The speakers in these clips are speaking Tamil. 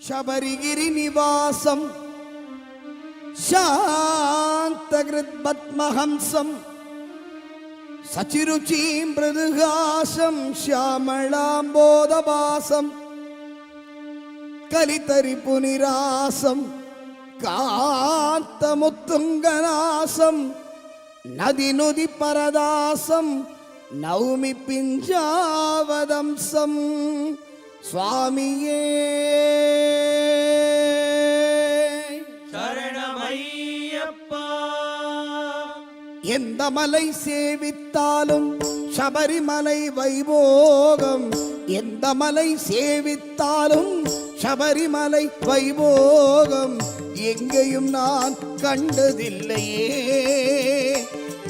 ശബരിഗിരി നിവാസം ശാന്തഹൃദ്മഹംസം സച്ചിരുചീം മൃദുഹാസം ശ്യാമളാംബോധവാസം കലിതരിപുനിരാസം കാന്തമുത്തുംഗനാസം నది నుది పరదాసం నౌమి పింజావదంసం స్వామియే சரணமையப்பா எந்த மலை சேவித்தாலும் சபரிமலை வைபோகம் எந்த மலை சேவித்தாலும் சபரிமலை வைபோகம் எங்கேயும் நான் கண்டதில்லையே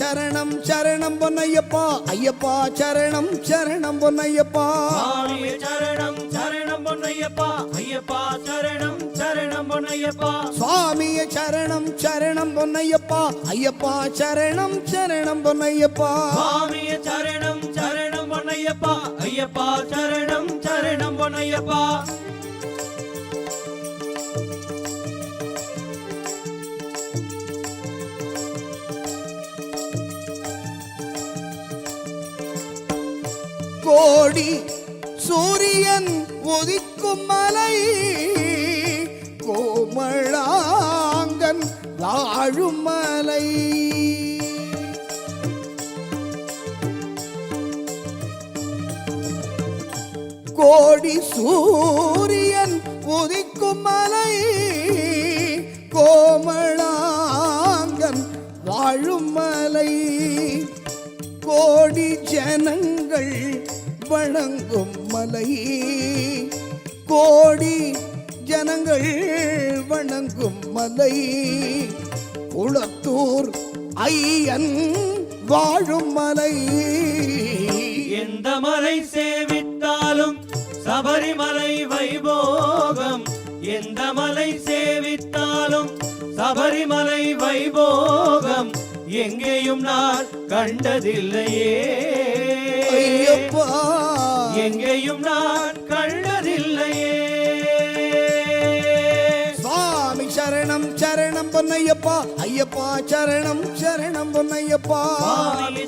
சரணம் சரணம் பொன்னையப்பா. ஐயப்பா சரணம் சரணம் பொன்னையப்பா. சரணம் சரணம் பொன்னையப்பா. ஐயப்பா சரணம் சரணம் பொன்னையப்பா. சுவாமிய சரணம் சரணம் பொன்னையப்பா. ஐயப்பா சரணம் சரணம் பொன்னையப்பா. சுவாமியே சரணம் சரணம் பொன்னையப்பா. ஐயப்பா சரணம் சரணம் பொன்னையப்பா. கோடி சூரியன் உதிக்கும் மலை. கோமளாங்கன் வாழும் மலை. கோடி சூரியன் உதிக்கும் மலை. கோமளாங்கன் வாழும் மலை. கோடி ஜனங்கள் வணங்கும் மலை. கோடி ஜனங்கள் வணங்கும் மலை. குளத்தூர் ஐயன் வாழும் மலை. எந்த மலை சேவித்தாலும் சபரிமலை வைபோகம். எந்த மலை சேவித்தாலும் சபரிமலை வைபோகம். எங்கேயும் நான் கண்டதில்லையே. ஐயப்பா எங்கேயும் நான் கண்டதில்லையே. சுவாமி சரணம் சரணம் பொன்னையப்பா. ஐயப்பா சரணம் சரணம் பொன்னையப்பா.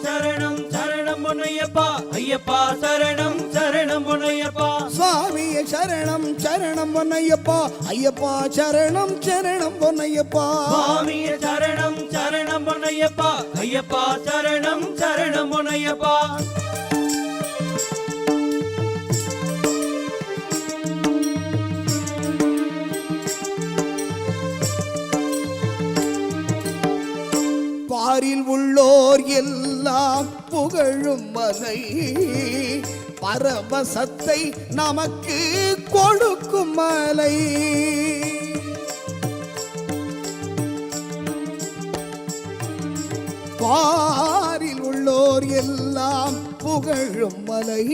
சரணம் சரணம் பொன்னையப்பா. ஐயப்பா சரணம் சரணம் பொன்னையப்பா. சுவாமிய சரணம் சரணம் பொன்னையப்பா. ஐயப்பா சரணம் சரணம் பொன்னையப்பா. சுவாமிய சரணம் சரணம் பொன்னையப்பா. ஐயப்பா சரணம் சரணம் பாரில் உள்ளோர் எல்லாம் புகழும் மலை பரவசத்தை நமக்கு கொடுக்கும் மலை. பாரில் உள்ளோர் எல்லாம் புகழும் மலை.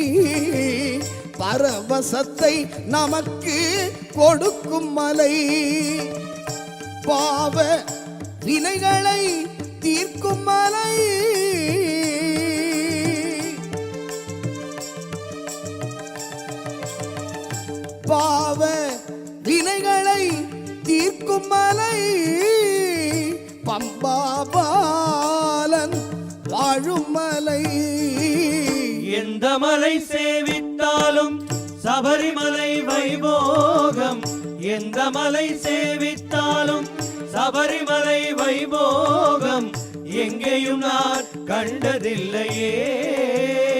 பரவசத்தை நமக்கு கொடுக்கும் மலை. பாவ வினைகளை தீர்க்கும் பம்பாபாலன் வாழும் மலை எந்த மலை சேவித்தாலும் சபரிமலை வைபோகம். எந்த மலை சேவித்தாலும் சபரிமலை வைபோகம். எங்கேயும் நான் கண்டதில்லையே.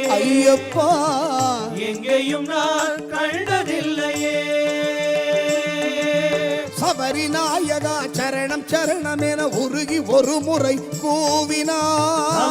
ஐயப்பா. எங்கேயும் நான் கண்டதில்லையே. சபரி சபரிநாயகா சரணம் சரணம் என உருகி ஒரு முறை கூவினார்